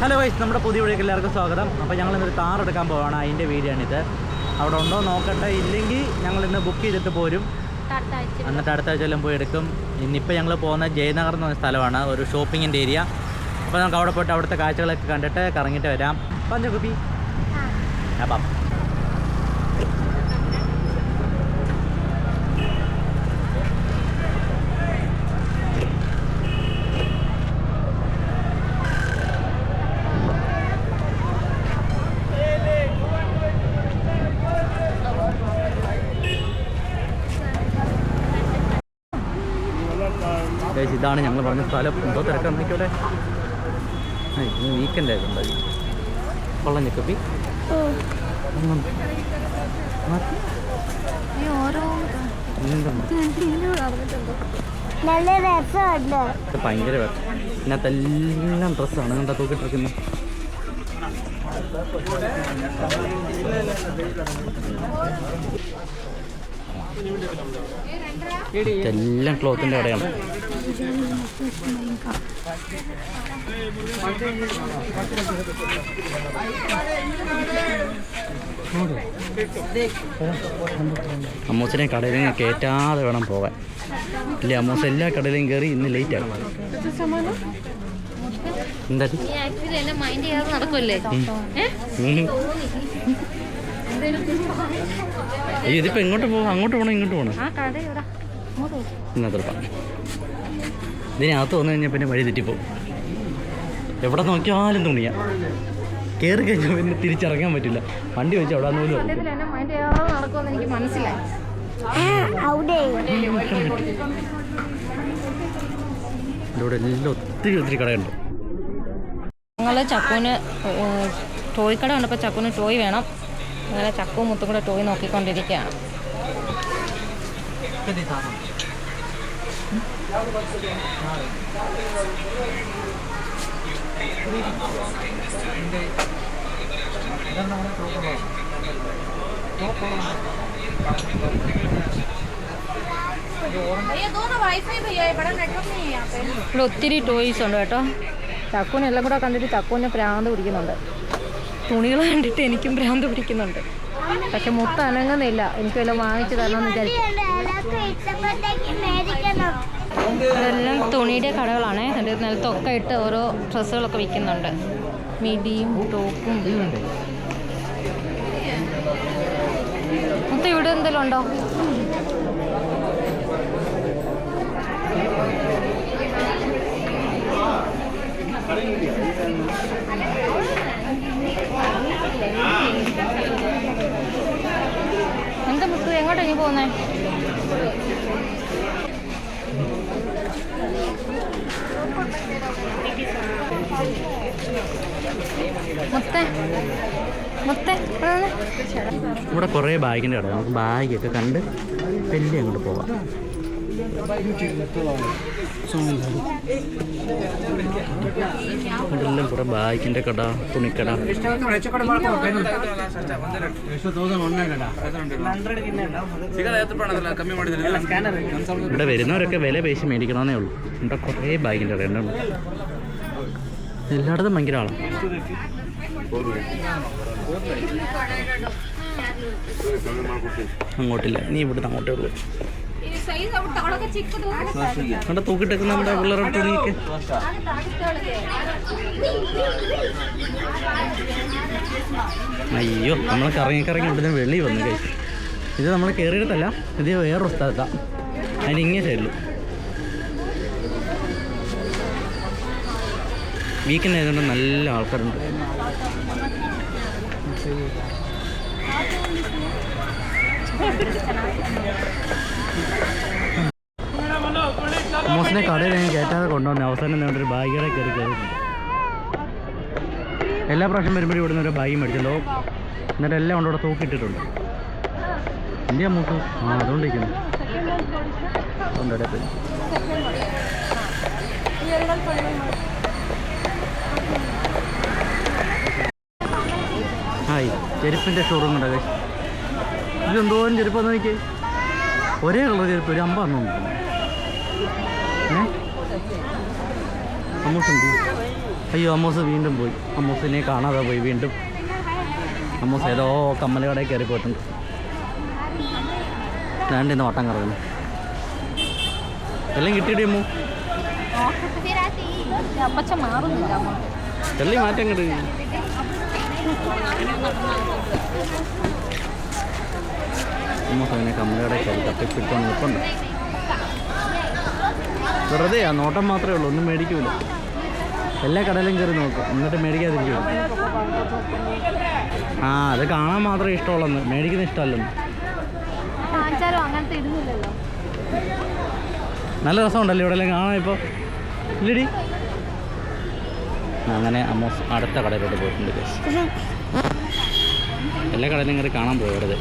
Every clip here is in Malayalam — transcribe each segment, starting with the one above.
ഹലോ വൈസ് നമ്മുടെ പുതിയ വീഡിയോക്ക് എല്ലാവർക്കും സ്വാഗതം. അപ്പോൾ ഞങ്ങൾ ഇന്നൊരു കാർ എടുക്കാൻ പോവാണ്. അതിന്റെ വീഡിയോ ആണിത്. അവിടെ ഉണ്ടോ നോക്കട്ടെ. ഇല്ലെങ്കിൽ ഞങ്ങൾ ഇന്ന് ബുക്ക് ചെയ്തിട്ട് പോരും. എന്നിട്ട് അടുത്ത ആഴ്ച എല്ലാം പോയി എടുക്കും. ഇന്നിപ്പോൾ ഞങ്ങൾ പോകുന്ന ജയനഗർ എന്ന് പറഞ്ഞ സ്ഥലമാണ്. ഒരു ഷോപ്പിങ്ങിന്റെ ഏരിയ അപ്പോൾ നമുക്ക് അവിടെ പോയിട്ട് അവിടുത്തെ കാഴ്ചകളൊക്കെ കണ്ടിട്ട് കറങ്ങിയിട്ട് വരാം. പഞ്ചകുപ്പി അപ്പം ഗൈസ് ഇതാണ് ഞങ്ങൾ പറഞ്ഞ സ്ഥലം. എന്തോ തിരക്കാൻ ഇന്ന് വീക്കെൻഡ് ആയതുണ്ടായി കൊള്ളാം രസമുണ്ട് ഭയങ്കര ഇതിനകത്തെല്ലാം ഡ്രസ്സാണ് എന്താ തൂക്കിട്ടിരിക്കുന്നത് എല്ലാം ക്ലോത്തിന്റെ കടയാണ്. അമ്മൂസിനെ കടയിൽ നിന്ന് കയറ്റാതെ വേണം പോകാൻ. ഇല്ല അമ്മൂസ്? എല്ലാ കടയിലും കയറി ഇന്ന് ലേറ്റ് ആണ് എന്താ നടക്കല്ലേ നടക്കുമല്ലേ ഇതിപ്പോ എങ്ങോട്ട് പോവാ? അങ്ങോട്ട് പോണോ ഇങ്ങോട്ട് പോണോ? ഇന്നത്തെ ഇതിനകത്ത് വന്നു കഴിഞ്ഞാൽ പിന്നെ വഴി തെറ്റിപ്പോവും. എവിടെ നോക്കിയാലും തുണിയാ. കയറി കഴിഞ്ഞാൽ പിന്നെ തിരിച്ചിറങ്ങാൻ പറ്റില്ല. വണ്ടി വെച്ച് അവിടെ പോലും നടക്കുമെന്ന് എനിക്ക് മനസ്സിലായി. ഇവിടെ എല്ലാം ഒത്തിരി ഒത്തിരി കടയുണ്ട് ഞങ്ങൾ ചക്കൂന് ടോയ് കട കണ്ടപ്പോൾ ചക്കൂന് ടോയ് വേണം. അങ്ങനെ ചക്കവും മുത്തും കൂടെ ടോയ് നോക്കിക്കൊണ്ടിരിക്കുകയാണ്. ഇവിടെ ഒത്തിരി ടോയ്സ് ഉണ്ട് കേട്ടോ. ചക്കൂനെല്ലാം കൂടെ കണ്ടിട്ട് ചക്കൂനെ പ്രാന്ത് പിടിക്കുന്നുണ്ട്. തുണികൾ കണ്ടിട്ട് എനിക്കും ഭ്രാന്ത് പിടിക്കുന്നുണ്ട്. പക്ഷെ മുത്ത അനങ്ങുന്നില്ല. എനിക്ക് വല്ല വാങ്ങിച്ചു തരണം വിചാരിച്ചു ഇതെല്ലാം തുണിയുടെ കടകളാണ്. അതിന്റെ നിലത്തൊക്കെ ഇട്ട് ഓരോ ഡ്രസ്സുകളൊക്കെ വിൽക്കുന്നുണ്ട്. മിടിയും ടോപ്പും. മൊത്തം ഇവിടെ എന്തെങ്കിലും ഉണ്ടോ? എന്താ ബുക്ക് എങ്ങോട്ടാ നീ പോകുന്നേ? ഇവിടെ കൊറേ ഇവിടെ കുറേ ബാഗിന്റെ കട നമുക്ക് ബാഗൊക്കെ കണ്ട് വലിയ അങ്ങോട്ട് പോവാം. ഇവിടെല്ലാം കുറേ ബാഗിന്റെ കട തുണിക്കട. ഇവിടെ വരുന്നവരൊക്കെ വില പേശി മേടിക്കണമെന്നേ ഉള്ളൂ. ഇവിടെ കുറേ ബാഗിന്റെ കട ഉണ്ട് എല്ലായിടത്തും ഭയങ്കര ആളാണ് അങ്ങോട്ടില്ല. നീ ഇവിടുന്ന് അങ്ങോട്ടേ ഉള്ളൂ. അവിടെ നമ്മുടെ പിള്ളേരുടെ തുണിയൊക്കെ അയ്യോ നമ്മൾ കറങ്ങി കറങ്ങി ഇവിടെ വെളി വന്നു കൈ ഇത് നമ്മൾ കയറിയിട്ടല്ല ഇത് വേറൊരു സ്ഥലത്താണ് അതിന് ഇങ്ങനെ സൈഡിൽ വീക്കെൻഡ് ആയതുകൊണ്ട് നല്ല ആൾക്കാരുണ്ട്. മോസിനെ കടയിൽ ഞാൻ കയറ്റാതെ കൊണ്ടുവന്നു അവസാനം ഒരു ബാഗിയുടെ കയറി കയറിയിട്ടുണ്ട്. എല്ലാ പ്രാവശ്യം വരുമ്പോഴും ഇവിടുന്ന് ഒരു ബാഗ് മേടിച്ചല്ലോ. എന്നിട്ട് എല്ലാം കൊണ്ട് ഇവിടെ തൂക്കിയിട്ടിട്ടുണ്ട്. ഇന്ത്യ മൂക്ക് ആ അതുകൊണ്ടിരിക്കുന്നു. അതുകൊണ്ട് ഹായ് ചെരുപ്പിന്റെ ഷോറൂം ഉണ്ട് guys. ഇത് എന്തോരം ചെരുപ്പാന്ന് നോക്കി ഒരേ കളർ ചെരുപ്പ് ഒരു അമ്പതെണ്ണം ഉണ്ട്? ഏ? അമ്മൂസുണ്ട് അയ്യോ അമ്മൂസ് വീണ്ടും പോയി. അമ്മൂസിനെ കാണാതെ പോയി വീണ്ടും. അമ്മൂസ് ഏതോ കമ്മലുകടയിൽ കയറി പോയിട്ടുണ്ട്. രണ്ട് ഇന്ന് വട്ടം കറങ്ങുന്നു. എല്ലാം കിട്ടിയിട്ട് അമ്മു? എള്ളി മാറ്റം കിട്ടി കമ്മല കടയിൽ കയറി തപ്പിപ്പിട്ടോണ്ട് നിൽപ്പുണ്ട്. വെറുതെ ആ നോട്ടം മാത്രമേ ഉള്ളൂ ഒന്നും മേടിക്കൂല. എല്ലാ കടലും കയറി നോക്കും എന്നിട്ട് മേടിക്കാതിരിക്കും ആ അത് കാണാൻ മാത്രമേ ഇഷ്ടമുള്ളെന്ന് മേടിക്കുന്ന ഇഷ്ടമല്ലെന്ന്. ഇടുന്നില്ലല്ലോ നല്ല രസമുണ്ടല്ലോ ഇവിടെ എല്ലാം കാണാൻ ഇപ്പോൾ ഇല്ലടി. അങ്ങനെ അമ്മ അടുത്ത കടയിലോട്ട് പോയിട്ടുണ്ട് guys. എല്ലാ കടയിലും കയറി കാണാൻ പോകരുത്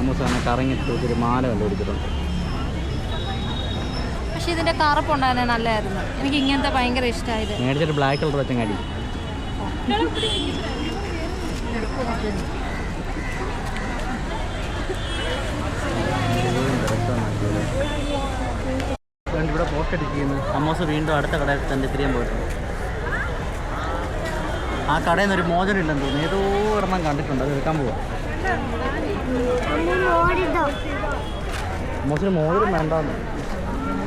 അമ്മ സാറിനെ അങ്ങനെ കറങ്ങി ഒരു മാല കണ്ടുപിടിച്ചിട്ടുണ്ട്. പക്ഷെ ഇതിന്റെ കറുപ്പുണ്ടായിരുന്നെ നല്ലതായിരുന്നു എനിക്ക് ഇങ്ങനത്തെ ഭയങ്കര ഇഷ്ടമായത് മേടിച്ചിട്ട് ബ്ലാക്ക് കളർ വെച്ചങ്ങാടി ഇവിടെ പോസ്റ്റ് അടിക്കുന്നു അമ്മോസ് വീണ്ടും അടുത്ത കടയിൽ തന്നെ തിരിയാൻ പോയിട്ടുണ്ട്. ആ കടയിൽ നിന്നൊരു മോചനം ഇല്ലെന്ന് തോന്നുന്നു. ഏതോ ഒരെണ്ണം കണ്ടിട്ടുണ്ട്. അത് എടുക്കാൻ പോവാം. അമ്മോസിന് മോതിരം വേണ്ട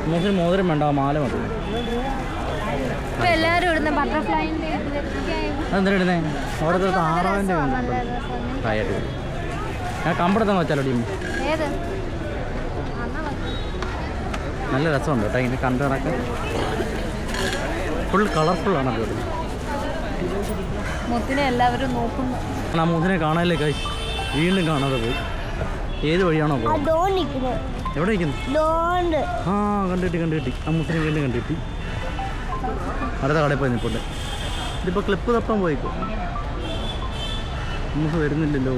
അമ്മോസിന് മോതിരം വേണ്ട മാല മതി. എല്ലാരും ഇടുന്ന? ബട്ടർഫ്ലൈന്റെ അതെന്തിനാ ഇടുന്നേ ഓരോരുത്തർ താറാവിന്റെ ആയിട്ട് ഞാൻ കമ്പടത്താന്ന് വെച്ചാലോ ടീം? ഏത്? നല്ല രസമുണ്ട് കേട്ടോ ഇങ്ങനെ കണ്ടു നടക്കാൻ ഫുൾ കളർഫുള്ളാണ് അത്. മുത്തിനെ എല്ലാവരും നോക്കുന്നു ആ കാണാനല്ലേ കൈ വീണ്ടും കാണാതെ പോയി. ഏത് വഴിയാണോ ആ ഡോൺ നിൽക്കുന്നു. എവിടെ ഇരിക്കുന്നു ആ കണ്ടിട്ട് കണ്ടിട്ട് ആ മൂസിനെ വീണ്ടും കണ്ടുകിട്ടി. അടുത്ത കടയിൽ പോയി നിൽപ്പുണ്ട്. ഇതിപ്പോൾ ക്ലിപ്പ് തപ്പാൻ പോയിക്കോ മൂസ് വരുന്നില്ലല്ലോ.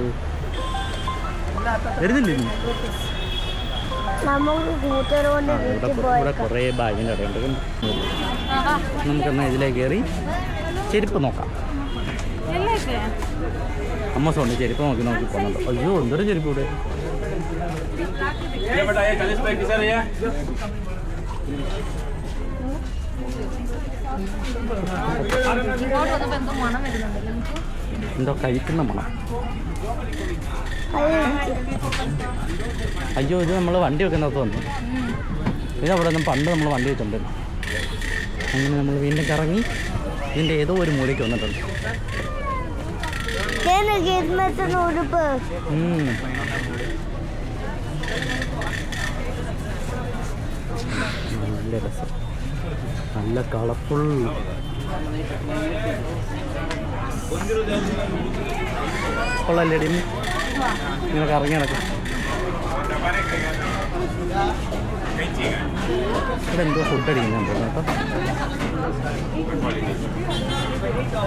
വരുന്നില്ല ഇവിടെ കുറേ ബാഗിന്റെ കടയുണ്ട് നമുക്കെന്നാൽ ഇതിലേക്ക് കയറി ചെരുപ്പ് നോക്കാം. അമ്മസോണ്ട് ചെരുപ്പ് നോക്കി നോക്കി പോകുന്നുണ്ട് അയ്യോ എന്തൊരു ചെരുപ്പ് ഇവിടെ. ഇങ്ങോട്ട് വന്നപ്പോൾ എന്തോ മണം വരുന്നുണ്ടല്ലോ. എന്തോ കഴിക്കുന്ന മണം. അയ്യോ ഇത് നമ്മൾ വണ്ടി വെക്കുന്നത് വന്നു. ഇത് അവിടെ നിന്ന് പണ്ട് നമ്മൾ വണ്ടി വെച്ചിട്ടുണ്ട് അങ്ങനെ നമ്മൾ വീണ്ടും കറങ്ങി ഇതിന്റെ ഏതോ ഒരു മൂലയ്ക്ക് വന്നിട്ടുണ്ട്. നല്ല രസം. നല്ല കളർഫുൾ കൊള്ളല്ലേ ഡി ഇങ്ങനെ കറങ്ങി നടക്കും ഇവിടെ എന്തോ ഫുഡ് അടിക്കുന്നുണ്ട് കേട്ടോ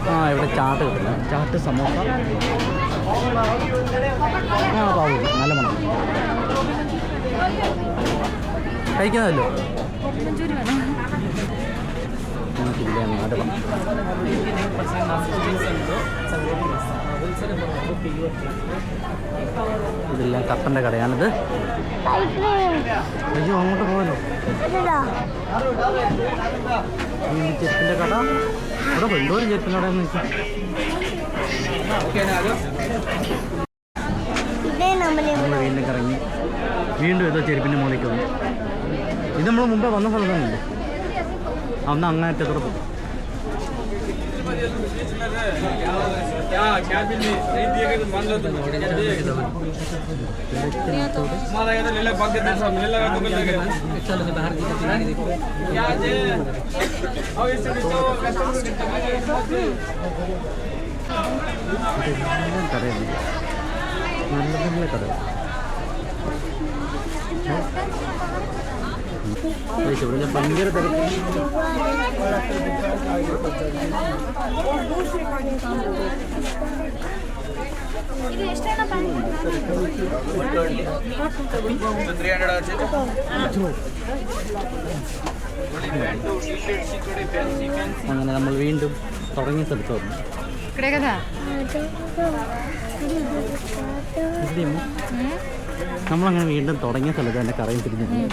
ആ ഇവിടെ ചാട്ട് കിട്ടില്ല ചാട്ട് സമോസ. നല്ല മണം. കഴിക്കുന്നതല്ലോ നമുക്കില്ല നാടകം ഇതെല്ലാം കപ്പന്റെ കടയാണിത്. അയ്യോ അങ്ങോട്ട് പോകലോ ചെരുപ്പിന്റെ കട? ഇവിടെ വെള്ളൂരും ചെരുപ്പിന്റെ കട വെച്ചാൽ നമ്മൾ വീണ്ടും കറങ്ങി വീണ്ടും ഏതോ ചെരുപ്പിന്റെ മുകളിലേക്ക് വന്നു. ഇത് നമ്മൾ മുമ്പേ വന്ന സ്ഥലത്തന്നെ അന്ന് അങ്ങനത്തെ കൂടെ പോകും. കടയുണ്ട് നല്ല നല്ല കട ഇവിടെ ഞാൻ ഭയങ്കര അങ്ങനെ നമ്മൾ വീണ്ടും തുടങ്ങിയ സ്ഥലത്ത് നമ്മളങ്ങനെ വീണ്ടും തുടങ്ങിയ സ്ഥലത്ത് തന്നെ കറയിൽ തിരിഞ്ഞു.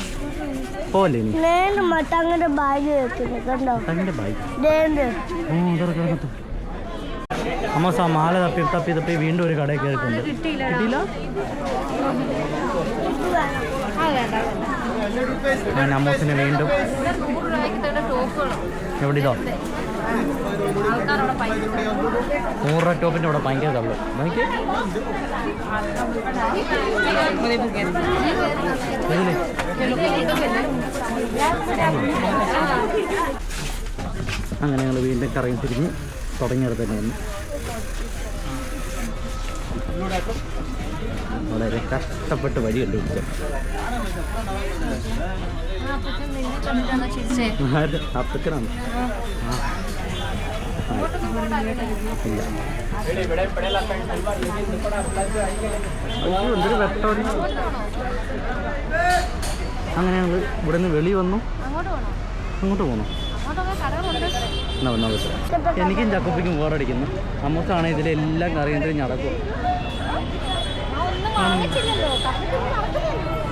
പോവല്ലേ നീ ഞാൻ മത്തങ്ങന്റെ ബാഗ് വെക്കുന്നു കണ്ടോ? തന്റെ ബാഗ് ഓ ഇതൊക്കെ കിടക്കത്തു അമ്മ സാ മാല തപ്പി തപ്പി തപ്പി വീണ്ടും ഒരു കടയിൽ കയറിയിട്ടുണ്ട് കിട്ടിയില്ല. ഞാൻ അമ്മൂസിനെ വീണ്ടും എവിടെ ഇതോ? നൂറ് ടോപ്പിന്റെ അവിടെ ഭയങ്കര തള്ളു. നോക്കി ഇതിലേ അങ്ങനെ ഞങ്ങൾ വീണ്ടും കറങ്ങി തിരിഞ്ഞ് തുടങ്ങിയത് തന്നെ വന്നു വളരെ കഷ്ടപ്പെട്ട് വഴി കണ്ടുപിടിച്ചത് ചിരിച്ചേ അപ്പക്കനാണ് ആ. ഇല്ല. എന്തൊരു അങ്ങനെ ഞങ്ങൾ ഇവിടെ നിന്ന് വെളി വന്നു. അങ്ങോട്ട് പോന്നു. എനിക്കും ചക്കുപ്പിക്കും വേറടിക്കുന്നു. അമ്മക്കാണ് ഇതിലെ എല്ലാ കറിയും നടക്കും.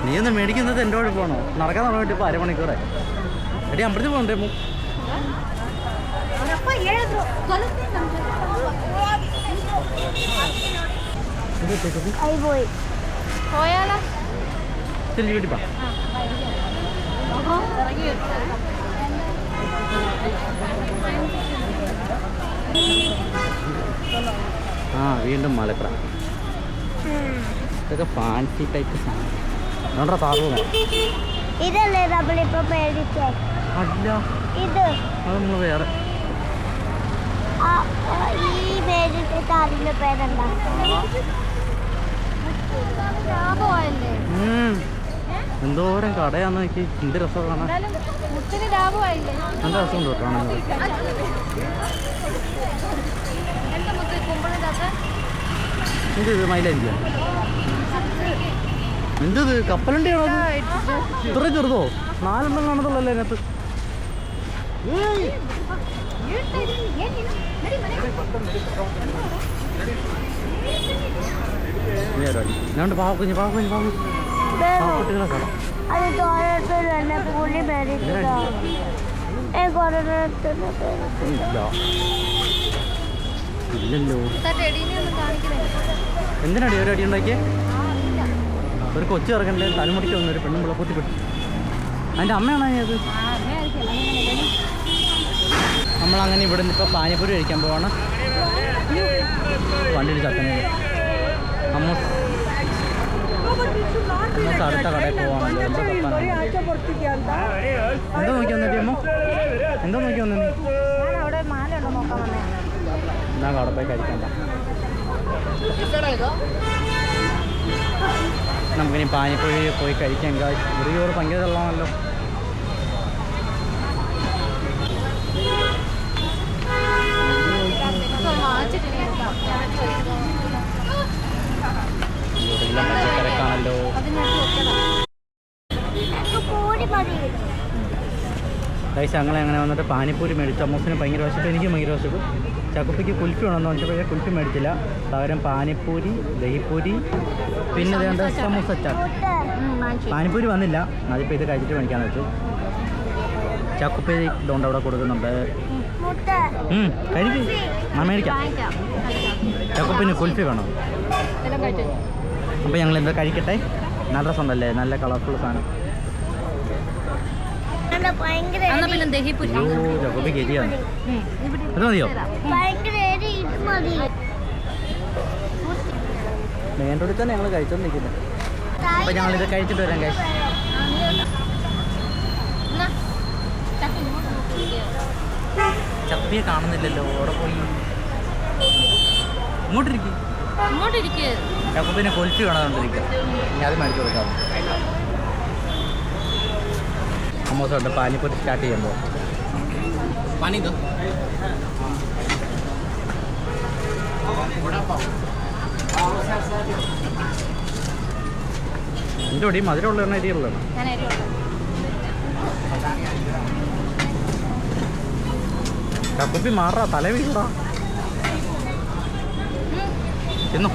നീ ഒന്ന് മേടിക്കുന്നത് എന്റെ കൂടെ പോകണോ നടക്കാൻ തുടങ്ങിയിട്ട് ഇപ്പോൾ അരമണിക്കൂറെ എടി അമ്പലത്തിൽ പോകണ്ടേ പോയാലോ? ചെല്ലി വീട്ടിൽ പാ. ആ വീണ്ടും മലപ്ര ഇതൊക്കെ ഫാൻസി ടൈപ്പ് സാധനം. ഇതല്ലേ നമ്മളിപ്പോ മേടിച്ചേ? വേറെ. ഈ പേരെന്താ? എന്തോരം കടയാന്ന് നോക്കി. എന്ത് രസം കാണാൻ. എന്താ നല്ല രസമുണ്ട് കാണാൻ. എന്താ ഇത് മൈലായിരിക്കും എന്തത് കപ്പലണ്ടിയാണോ? ഇത്ര ചെറുതോ? നാലെണ്ണം കാണത്തുള്ളല്ലേ അതിനകത്ത്? ഞാൻ പാവക്കുഞ്ഞ് പാവക്കുഞ്ഞ് പാവ അത് എന്തിനാടി ഒരു അടി ഉണ്ടാക്കിയേ? ഒരു കൊച്ചു ഇറങ്ങണ്ടേ തലമുടിക്ക് വന്ന ഒരു പെണ്ണും പിള്ളപ്പൊത്തി പെട്ടു അതിന്റെ അമ്മയാണോ അത്? നമ്മളങ്ങനെ ഇവിടെ നിന്ന് ഇപ്പൊ പാനിപ്പൂരി കഴിക്കാൻ പോവാണ്. വണ്ടിയിൽ ചക്കനെ അമ്മ അടുത്ത കടയിൽ പോവാണല്ലോ എന്താ നോക്കി വന്നിട്ട് അമ്മ എന്താ നോക്കി വന്നു ഞാൻ അവിടെ മാല ഉണ്ടോ നോക്കാൻ വന്നേ. എന്നാ അവിടെ പോയി കഴിക്കണ്ട. നമുക്കിനി പാനിപ്പൊഴി പോയി കഴിക്കാം. ഒരു ചോറ് ഭയങ്കര വെള്ളമാണല്ലോ കഴിച്ച് അങ്ങനെ അങ്ങനെ വന്നിട്ട് പാനിപ്പൂരി മേടിച്ചു. അമ്മൂസിന് ഭയങ്കര വിശപ്പ് എനിക്ക് ഭയങ്കര വിശപ്പ് ചക്കുപ്പിക്ക് കുൽഫി വേണമെന്ന് വെച്ചപ്പോൾ കുൽഫി മേടിച്ചില്ല. പകരം പാനിപ്പൂരി ദഹിപ്പൂരി പിന്നെ വേണ്ട സമൂസ ചാക്ക് പാനിപ്പൂരി വന്നില്ല. അതിപ്പോൾ ഇത് കഴിച്ചിട്ട് മേടിക്കാന്ന് വെച്ചു. ചക്കുപ്പേരി ഇതുകൊണ്ട് അവിടെ കൊടുക്കുന്നുണ്ട്. കഴിക്ക്. ആ മേടിക്കാം. ചക്കുപ്പിന് കുൽഫി വേണം. അപ്പോൾ ഞങ്ങൾ എന്താ കഴിക്കട്ടെ? നല്ല രസമുണ്ടല്ലേ നല്ല കളർഫുൾ സാധനം. പിന്നെ ദഹിപ്പുരി അത് മതിയോ? മെയിൻ റോഡിൽ തന്നെ ഞങ്ങൾ കഴിച്ചോണ്ടിരിക്കുന്നത് ഞങ്ങളിത് കഴിച്ചിട്ട് വരാം കഴിച്ചു ചപ്പിയെ കാണുന്നില്ലല്ലോ അവിടെ പോയി. ഇങ്ങോട്ടിരിക്കും. ചപ്പ പിന്നെ കൊൽഫി കാണാതെ ഞാൻ അത് മേടിച്ചു കൊടുക്കാം. അമ്മോസോട്ട് പാനിപ്പൂരി സ്റ്റാർട്ട് ചെയ്യുമ്പോൾ. പാനി എന്റെ ഒടി മധുരമുള്ള എണ്ണ ചക്കുപ്പി മാറാ തല വീടാ തിന്നു.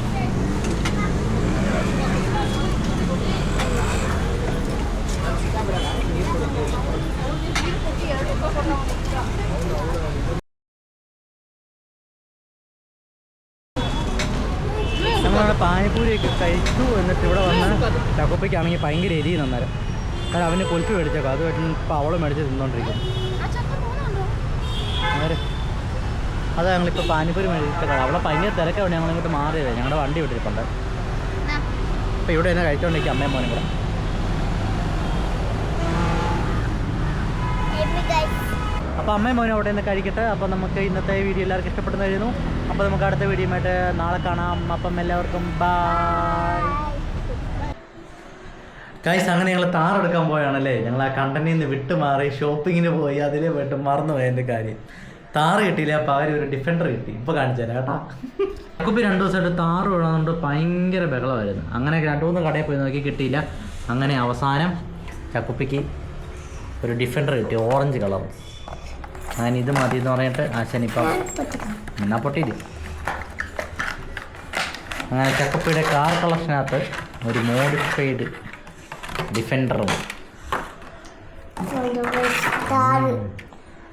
പാനിപ്പൂരിയൊക്കെ കഴിച്ചു എന്നിട്ട് ഇവിടെ വന്ന് ചക്കപ്പയ്ക്കാണെങ്കിൽ ഭയങ്കര എരിയും അന്നേരം കാരണം അവന് കൊലുപ്പ് മേടിച്ചേക്കാം. അത് ഇപ്പോൾ അവൾ മേടിച്ച് തിന്നോണ്ടിരിക്കും ആര്? അതാ ഞങ്ങളിപ്പോൾ പാനിപ്പൂരി മേടിച്ച കട അവളെ ഭയങ്കര തിരക്കാണ് ഞങ്ങൾ ഇങ്ങോട്ട് മാറിയത്. ഞങ്ങളുടെ വണ്ടി വിട്ടിരിപ്പുണ്ട് അപ്പോൾ ഇവിടെ തന്നെ കഴിച്ചോണ്ടിരിക്കും അമ്മയും മോനും കൂടെ. അപ്പോൾ അമ്മയും മോനും അവിടെ നിന്ന് കഴിക്കട്ടെ. അപ്പോൾ നമുക്ക് ഇന്നത്തെ വീഡിയോ എല്ലാവർക്കും ഇഷ്ടപ്പെടുന്ന കഴിയുന്നു അപ്പോൾ നമുക്ക് അടുത്ത വീഡിയോയുമായിട്ട് നാളെ കാണാം. അപ്പം എല്ലാവർക്കും ബായ് ഗൈസ് അങ്ങനെ ഞങ്ങൾ താറെടുക്കാൻ പോയാണല്ലേ? ഞങ്ങൾ ആ കണ്ടനിൽ നിന്ന് വിട്ടു മാറി ഷോപ്പിങ്ങിന് പോയി അതിലേ പോയിട്ട് മറന്നു പോയ എന്റെ കാര്യം. താറ് കിട്ടിയില്ല പകരം ഒരു ഡിഫൻഡർ കിട്ടി. ഇപ്പോൾ കാണിച്ചു കേട്ടോ. കുപ്പി രണ്ട് ദിവസമായിട്ട് താറ് വിടാന്നുകൊണ്ട് ഭയങ്കര ബഹളമായിരുന്നു. അങ്ങനെ രണ്ട് മൂന്ന് കടയിൽ പോയി നോക്കി കിട്ടിയില്ല. അങ്ങനെ അവസാനം ചക്കുപ്പിക്ക് ഒരു ഡിഫൻഡർ കിട്ടി ഓറഞ്ച് കളർ അങ്ങനെ ഇത് മതി എന്ന് പറഞ്ഞിട്ട് ആശാനിപ്പം എന്നാ പൊട്ടിയില്ല അങ്ങനെ ചക്കപ്പയുടെ കാർ കളക്ഷനകത്ത് ഒരു മോഡിഫൈഡ് ഡിഫൻഡറും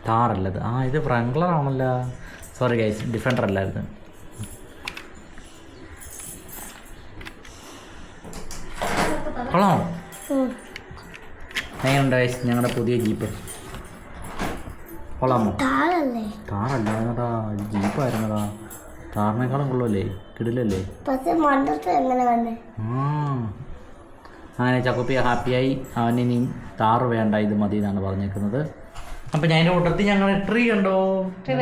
താറല്ലത് ആ ഇത് ഫ്രങ്ക്ലർ ആണല്ലോ. സോറി ഗൈസ് ഡിഫൻഡർ അല്ലായിരുന്നു. കൊള്ളാമോ? എങ്ങനെയുണ്ട് ഗൈസ് ഞങ്ങളുടെ പുതിയ ജീപ്പ് കൊള്ളാമോ? താറല്ലായിരുന്നടാ ഇത് ജീപ്പായിരുന്നടാ താറിനേക്കാളും കൊള്ളുമല്ലേ കിടിലല്ലേ? പക്ഷെ എങ്ങനെ വന്നേ ആ. അങ്ങനെ ചക്കുപ്പി ഹാപ്പിയായി. അവനിനി താറ് വേണ്ട ഇത് മതി എന്നാണ് പറഞ്ഞേക്കുന്നത്. അപ്പം ഞാൻ കൂട്ടത്തിൽ ഞങ്ങൾ ട്രീ കണ്ടോ? ട്രീ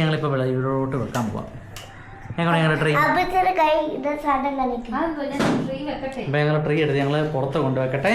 ഞങ്ങളിപ്പോൾ വിള ഇവിടോട്ട് വെക്കാൻ പോവാം. ഞങ്ങൾ ഞങ്ങളുടെ ട്രീ ട്രീ വെക്കട്ടെ. അപ്പം ഞങ്ങൾ ട്രീ എടുത്ത് ഞങ്ങൾ പുറത്ത് കൊണ്ടുവെക്കട്ടെ.